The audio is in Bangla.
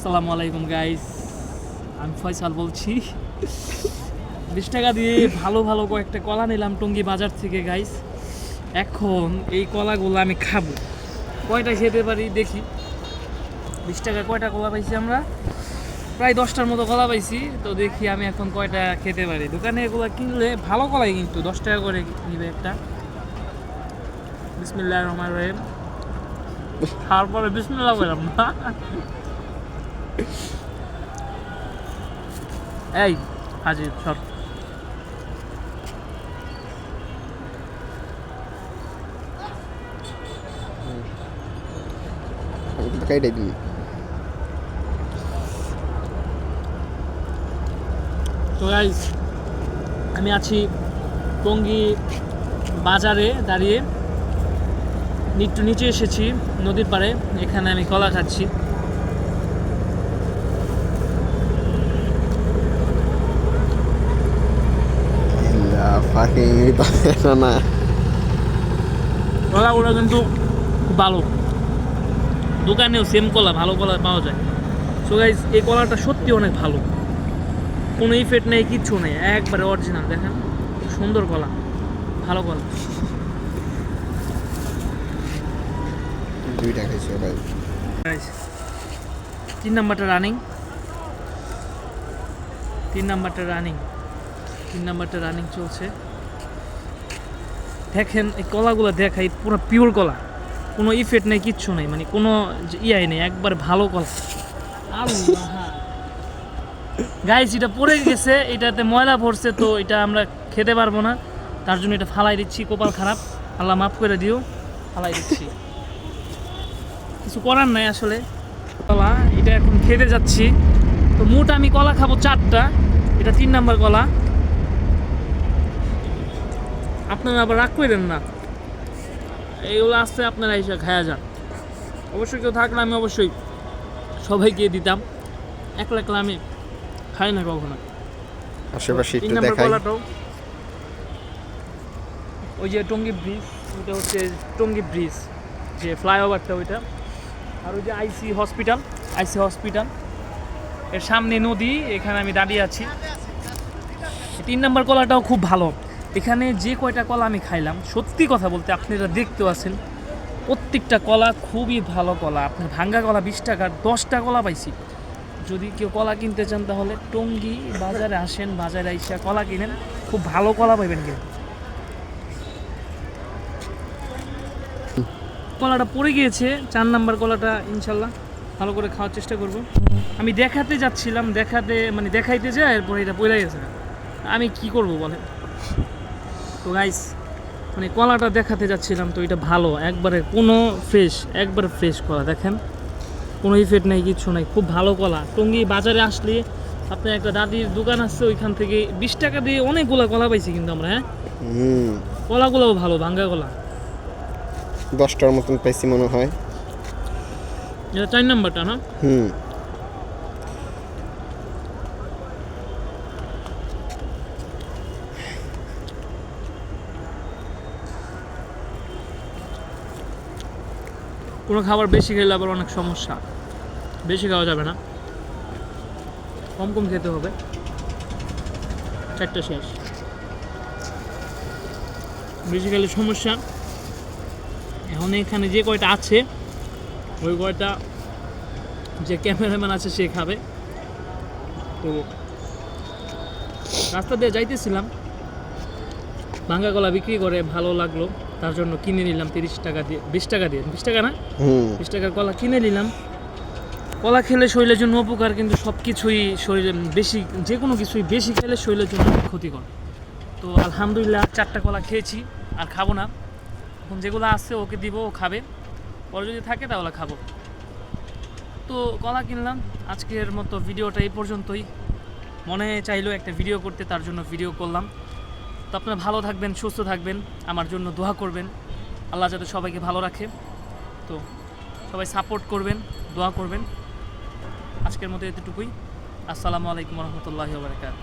আসসালামু আলাইকুম গাইস আমি ফয়সাল বলছি। বিশ টাকা দিয়ে ভালো ভালো কয়েকটা কলা নিলাম টঙ্গী বাজার থেকে গাইস এখন এই কলাগুলো আমি খাব। কয়টা খেতে পারি দেখি। বিশ টাকা কয়টা কলা পাইছি আমরা? প্রায় দশটার মতো কলা পাইছি। তো দেখি আমি এখন কয়টা খেতে পারি। দোকানে এগুলো কিনলে ভালো কলাই কিন্তু, দশ টাকা করে নিবে একটা। বিসমিল্লাহ রহমান রহিম। তারপরে বিসমিল্লাহ বললাম না। এই হাজির সর। কাইটাই তো গাইজ আমি আছি টঙ্গী বাজারে দাঁড়িয়ে। একটু নিচে এসেছি নদীর পাড়ে এখানে আমি কলা খাচ্ছি। ফাকিং না কলাগুলো কিন্তু ভালো। দোকানেও সেম কলা ভালো কলা পাওয়া যায়। সো গাইজ এই কলাটা সত্যি অনেক ভালো। কোনো ইফেক্ট নেই কিচ্ছু নেই। একবারে অরিজিনাল দেখেন। সুন্দর কলা ভালো কলা দুইটা খাইছে ভাই। Guys, তিন নাম্বারটা রানিং তিন নাম্বারটা রানিং তিন নাম্বারটা রানিং চলছে। দেখেন এই কলাগুলো দেখাই, পুরো পিওর কলা। কোনো ইফেক্ট নেই, কিচ্ছু নেই মানে কোনো ইয়াই নেই, একবার ভালো কলা। গাইস এটা পড়ে গেছে, এটাতে ময়লা ভরছে তো এটা আমরা খেতে পারব না। তার জন্য এটা ফালাই দিচ্ছি, কপাল খারাপ। আল্লাহ মাফ করে দিও, ফালাই দিচ্ছি। কিছু করার নাই আসলে। কলা, এটা এখন খেতে যাচ্ছি। তো মোট আমি কলা খাব চারটা, এটা তিন নাম্বার কলা। আপনারা আবার রাগ করেন না। এইগুলো আসতে আপনারা এসে খায়া যান। অবশ্যই কেউ থাকলে আমি অবশ্যই সবাইকে দিতাম। একলা একলা আমি খাই না কখনো। আশেপাশে একটু দেখাই। ওই যে টঙ্গী ব্রিজ ওইটা হচ্ছে টঙ্গী ব্রিজ যে ফ্লাইওভারটা ওইটা। আর ওই যে আইসি হসপিটাল আইসি হসপিটাল। এর সামনে নদী এখানে আমি দাঁড়িয়ে আছি। তিন নম্বর কলাটাও খুব ভালো। এখানে যে কয়টা কলা আমি খাইলাম, সত্যি কথা বলতে আপনারা দেখতে আছেন, প্রত্যেকটা কলা খুবই ভালো কলা। আপনার ভাঙ্গা কলা বিশ টাকার, দশটা কলা পাইছি। যদি কেউ কলা কিনতে চান তাহলে টঙ্গী বাজারে আসেন, বাজারে আইসা কলা কিনেন, খুব ভালো কলা পাইবেন কিন্তু। কলাটা পড়ে গিয়েছে, চার নাম্বার কলাটা ইনশাল্লাহ ভালো করে খাওয়ার চেষ্টা করব। আমি দেখাতে যাচ্ছিলাম, দেখাতে মানে দেখাইতে যায়, এরপরে এটা পড়ে গেছে। আমি কি করব বলে তো গাইস মানে কলাটা দেখাতে যাচ্ছিলাম তো এটা ভালো একবারে কোনো ফ্রেশ একবারে ফ্রেশ কলা দেখেন। কোনো ইফেক্ট নেই কিছু নাই খুব ভালো কলা। টঙ্গি বাজারে আসলে আপনার একটা দাদির দোকান আছে ওইখান থেকে বিশ টাকা দিয়ে অনেকগুলো কলা পাইছি কিন্তু আমরা হ্যাঁ? কলাগুলোও ভালো ভাঙ্গা কলা। দশটার মতন পাইছি মনে হয়। এটা চার নাম্বারটা না? হুম। কোনো খাবার বেশি খেলে আবার অনেক সমস্যা। বেশি খাওয়া যাবে না। কম কম খেতে হবে। চারটা শেষ। বেশি খেলে সমস্যা। এখন এখানে যে কয়টা আছে, ওই কয়টা যে ক্যামেরাম্যান আছে সে খাবে। তো রাস্তা দিয়ে যাইতেছিলাম। ভাঙ্গা কলা বিক্রি করে, ভালো লাগল। তার জন্য কিনে নিলাম তিরিশ টাকা দিয়ে বিশ টাকা দিয়ে বিশ টাকা না? বিশ টাকার কলা কিনে নিলাম। কলা খেলে শরীরের জন্য উপকার কিন্তু সব কিছুই শরীরে বেশি যে কোনো কিছুই বেশি খেলে শরীরের জন্য ক্ষতিকর। তো আলহামদুলিল্লাহ চারটা কলা খেয়েছি আর খাব না। এখন যেগুলো আছে ওকে দিব ও খাবে। পরে যদি থাকে তাহলে খাব। তো কলা কিনলাম আজকের মতো ভিডিওটা এই পর্যন্তই। মনে চাইলো একটা ভিডিও করতে তার জন্য ভিডিও করলাম। তো আপনারা ভালো থাকবেন, সুস্থ থাকবেন। আমার জন্য দোয়া করবেন। আল্লাহ যাতে সবাইকে ভালো রাখে। তো সবাই সাপোর্ট করবেন, দোয়া করবেন। আজকের মতো এতটুকুই। আসসালামু আলাইকুম রহমতুল্লাহ বারকাত